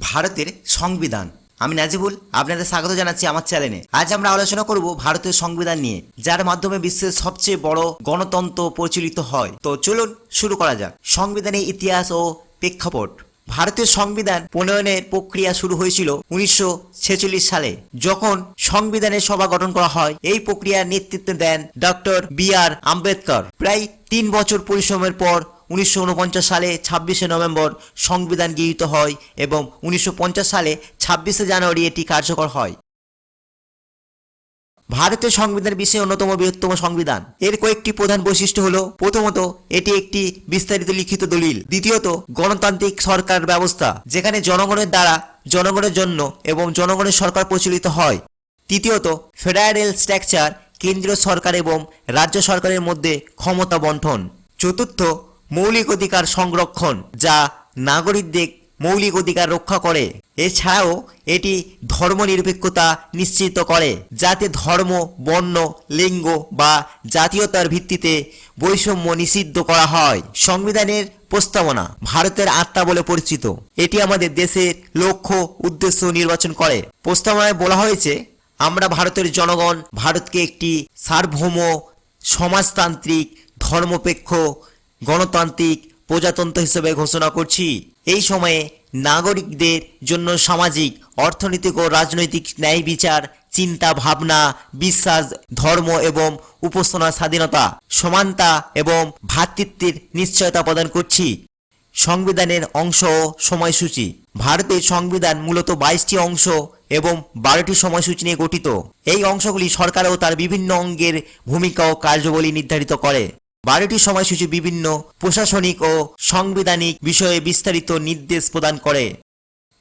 ভারতের সংবিধান। আমি নাজিবুল, আপনাদের স্বাগত জানাচ্ছি আমার চ্যানেলে। আজ আমরা আলোচনা করব ভারতের সংবিধান নিয়ে, যার মাধ্যমে বিশ্বের সবচেয়ে বড় গণতন্ত্র প্রচলিত হয়। তো চলুন শুরু করা যাক। সংবিধানের ইতিহাস ও প্রেক্ষাপট। ভারতীয় সংবিধান প্রণয়নের প্রক্রিয়া শুরু হয়েছিল উনিশশো ছেচল্লিশ সালে। যখন সংবিধানের সভা গঠন করা হয়, এই প্রক্রিয়ার নেতৃত্ব দেন ডক্টর বি আর আম্বেদকর। প্রায় তিন বছর পরিশ্রমের পর উনিশশো উনপঞ্চাশ সালে ছাব্বিশে নভেম্বর সংবিধান গৃহীত হয় এবং উনিশশো পঞ্চাশ সালে ছাব্বিশে জানুয়ারি এটি কার্যকর হয়। ভারতের সংবিধান বিশ্বের অন্যতম বৃহত্তম সংবিধান। এর কয়েকটি প্রধান বৈশিষ্ট্য হল, প্রথমত, এটি একটি বিস্তারিত লিখিত দলিল। দ্বিতীয়ত, গণতান্ত্রিক সরকার ব্যবস্থা, যেখানে জনগণের দ্বারা জনগণের জন্য এবং জনগণের সরকার প্রচলিত হয়। তৃতীয়ত, ফেডারেল স্ট্রাকচার, কেন্দ্রীয় সরকার এবং রাজ্য সরকারের মধ্যে ক্ষমতা বন্টন। চতুর্থ মৌলিক অধিকার সংরক্ষণ, যা নাগরিকদের মৌলিক অধিকার রক্ষা করে। এছাড়াও এটি ধর্মনিরপেক্ষতা নিশ্চিত করে, যাতে ধর্ম, বর্ণ, লিঙ্গ বা জাতীয়তার ভিত্তিতে বৈষম্য নিষিদ্ধ করা হয়। সংবিধানের প্রস্তাবনা ভারতের আত্মা বলে পরিচিত। এটি আমাদের দেশের লক্ষ্য, উদ্দেশ্য নির্বাচন করে। প্রস্তাবনায় বলা হয়েছে, আমরা ভারতের জনগণ, ভারতকে একটি সার্বভৌম, সমাজতান্ত্রিক, ধর্মপেক্ষ গণতান্ত্রিক প্রজাতন্ত্র হিসেবে ঘোষণা করছি। এই সময়ে নাগরিকদের জন্য সামাজিক, অর্থনৈতিক ও রাজনৈতিক ন্যায় বিচার, চিন্তা, ভাবনা, বিশ্বাস, ধর্ম এবং উপাসনার স্বাধীনতা, সমানতা এবং ভ্রাতৃত্বের নিশ্চয়তা প্রদান করছি। সংবিধানের অংশ ও সময়সূচি। ভারতের সংবিধান মূলত বাইশটি অংশ এবং বারোটি সময়সূচি নিয়ে গঠিত। এই অংশগুলি সরকার ও তার বিভিন্ন অঙ্গের ভূমিকা ও কার্যবলী নির্ধারিত করে। বারোটি সময়সূচি বিভিন্ন প্রশাসনিক ও সাংবিধানিক বিষয়ে বিস্তারিত নির্দেশ প্রদান করে।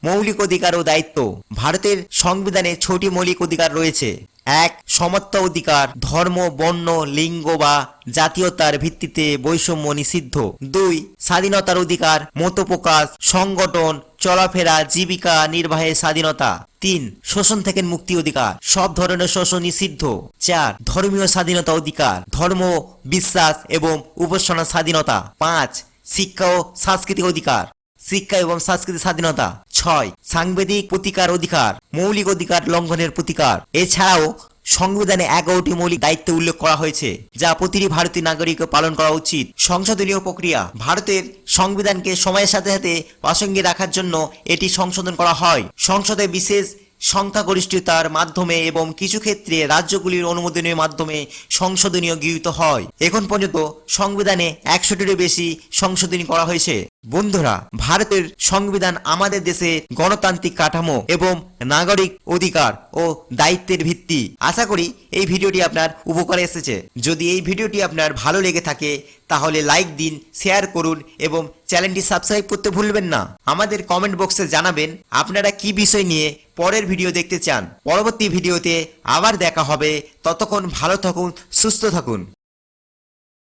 মৌলিক অধিকার ও দায়িত্ব। ভারতের সংবিধানে ছটি মৌলিক অধিকার রয়েছে। এক, সমত্ব অধিকার, ধর্ম, বর্ণ, লিঙ্গ বা জাতীয়তার ভিত্তিতে বৈষম্য নিষিদ্ধ। দুই, স্বাধীনতার অধিকার, মতপ্রকাশ, সংগঠন চলাফেরা, জীবিকা নির্বাহের স্বাধীনতা। তিন, শোষণ থেকে মুক্তি অধিকার। সব ধরনের শোষণ নিষিদ্ধ। চার, ধর্মীয় স্বাধীনতা অধিকার। ধর্ম, বিশ্বাস এবং উপাসনা স্বাধীনতা। পাঁচ, শিক্ষা ও সাংস্কৃতিক অধিকার। শিক্ষা এবং সাংস্কৃতিক স্বাধীনতা। ছয় সাংবিধানিক প্রতিকার অধিকার। মৌলিক অধিকার লঙ্ঘনের প্রতিকার। এছাড়াও সংবিধানে এগারোটি মৌলিক দায়িত্ব উল্লেখ করা হয়েছে, যা প্রতিটি ভারতীয় নাগরিককে পালন করা উচিত। সংশোধনীয় প্রক্রিয়া, ভারতের সংবিধানকে সময়ের সাথে সাথে প্রাসঙ্গিক রাখার জন্য এটি সংশোধন করা হয়। সংসদে বিশেষ সংখ্যাগরিষ্ঠতার মাধ্যমে এবং কিছু ক্ষেত্রে রাজ্যগুলির অনুমোদনের মাধ্যমে সংশোধনীয় গৃহীত হয়। এখন পর্যন্ত সংবিধানে একশোটিরও বেশি সংশোধনী করা হয়েছে। বন্ধুরা, ভারতের সংবিধান আমাদের দেশে গণতান্ত্রিক কাঠামো এবং নাগরিক অধিকার ও দায়িত্বের ভিত্তি। আশা করি এই ভিডিওটি আপনার উপকারে এসেছে। যদি এই ভিডিওটি আপনার ভালো লেগে থাকে, তাহলে লাইক দিন, শেয়ার করুন এবং চ্যানেলটি সাবস্ক্রাইব করতে ভুলবেন না। আমাদের কমেন্ট বক্সে জানাবেন আপনারা কি বিষয় নিয়ে পরের ভিডিও দেখতে চান। পরবর্তী ভিডিওতে আবার দেখা হবে। ততক্ষণ ভালো থাকুন, সুস্থ থাকুন।